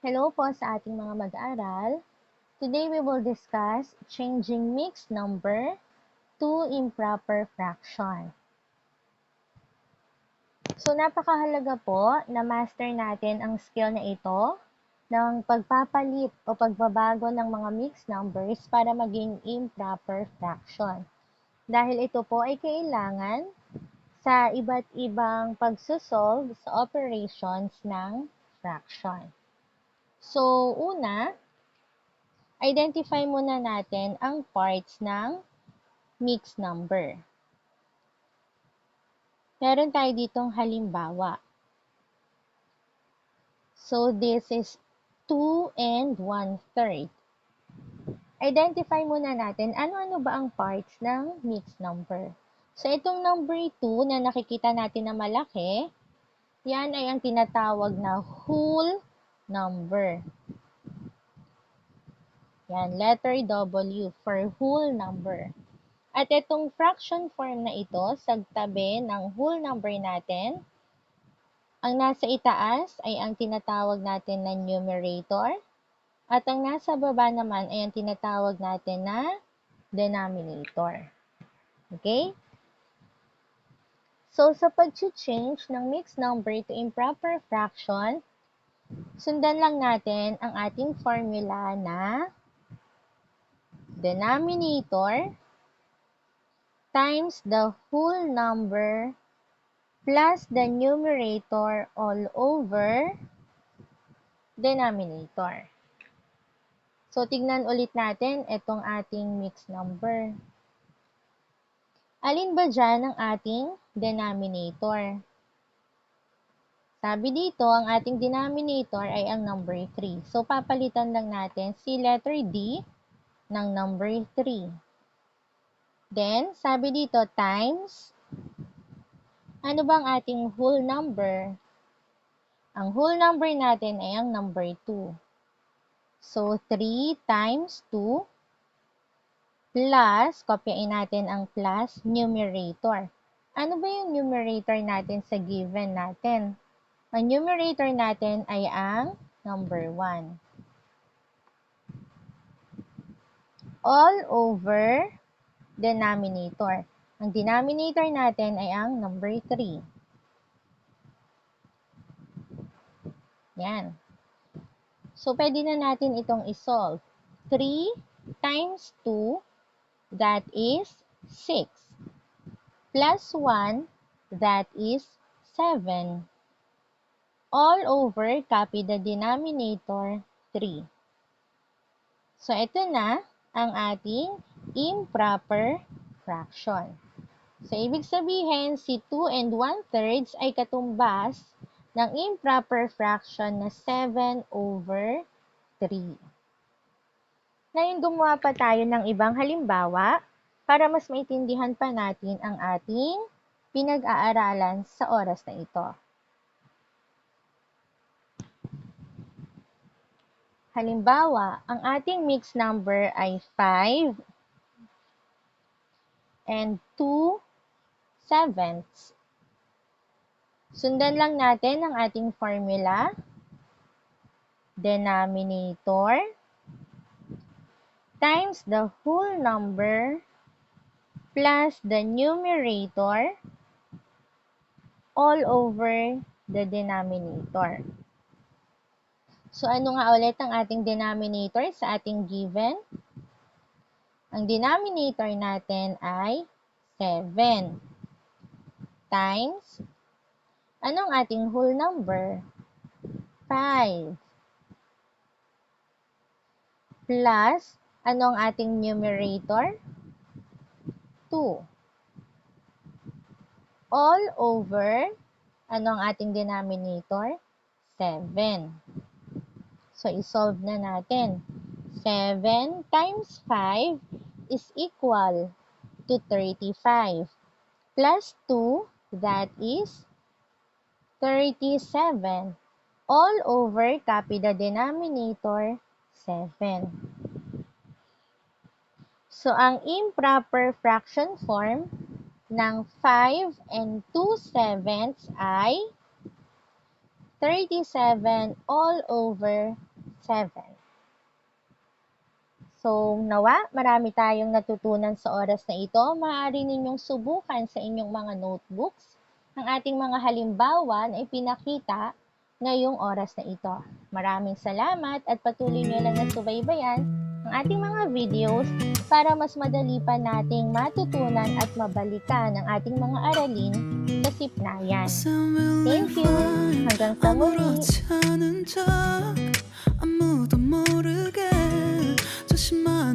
Hello po sa ating mga mag-aaral. Today we will discuss changing mixed number to improper fraction. So napakahalaga po na master natin ang skill na ito ng pagpapalit o pagbabago ng mga mixed numbers para maging improper fraction. Dahil ito po ay kailangan sa iba't ibang pagsusolve sa operations ng fraction. So, una, identify muna natin ang parts ng mixed number. Meron tayo ditong halimbawa. So, this is 2 and 1 third. Identify muna natin ano-ano ba ang parts ng mixed number. So, itong number 2 na nakikita natin na malaki, yan ay ang tinatawag na whole number. Yan, letter W for whole number. At itong fraction form na ito, sagtabi ng whole number natin, ang nasa itaas ay ang tinatawag natin na numerator, at ang nasa baba naman ay ang tinatawag natin na denominator. Okay? So, sa pag-change ng mixed number to improper fraction, Sundan lang natin ang ating formula na denominator times the whole number plus the numerator all over denominator. So, tignan ulit natin itong ating mixed number. Alin ba dyan ang ating denominator? Sabi dito, ang ating denominator ay ang number 3. So, papalitan lang natin si letter D ng number 3. Then, sabi dito, times, ano bang ating whole number? Ang whole number natin ay ang number 2. So, 3 times 2 plus, kopyain natin ang plus, numerator. Ano ba yung numerator natin sa given natin? Ang numerator natin ay ang number 1. All over denominator. Ang denominator natin ay ang number 3. Yan. So, pwede na natin itong isolve. 3 times 2, that is 6. Plus 1, that is 7. All over, copy the denominator 3. So, ito na ang ating improper fraction. So, ibig sabihin, si 2 and 1 thirds ay katumbas ng improper fraction na 7 over 3. Ngayon, gumawa pa tayo ng ibang halimbawa para mas maintindihan pa natin ang ating pinag-aaralan sa oras na ito. Halimbawa, ang ating mixed number ay 5 and 2 sevenths. Sundan lang natin ang ating formula. Denominator times the whole number plus the numerator all over the denominator. So, ano nga ulit ang ating denominator sa ating given? Ang denominator natin ay 7 times, anong ating whole number? 5 plus, anong ating numerator? 2 all over, anong ating denominator? 7. So, isolve na natin. 7 times 5 is equal to 35. Plus 2, that is 37. All over, the denominator, 7. So, ang improper fraction form ng 5 and 2 sevenths ay 37 all over 7. So, nawa, marami tayong natutunan sa oras na ito. Maaari ninyong subukan sa inyong mga notebooks ang ating mga halimbawa na ipinakita ngayong oras na ito. Maraming salamat at patuloy nyo lang na subaybayan ang ating mga videos para mas madali pa nating matutunan at mabalikan ang ating mga aralin sa sipnayan. Thank you! Hanggang sa muli! 아무도 모르게 조심하는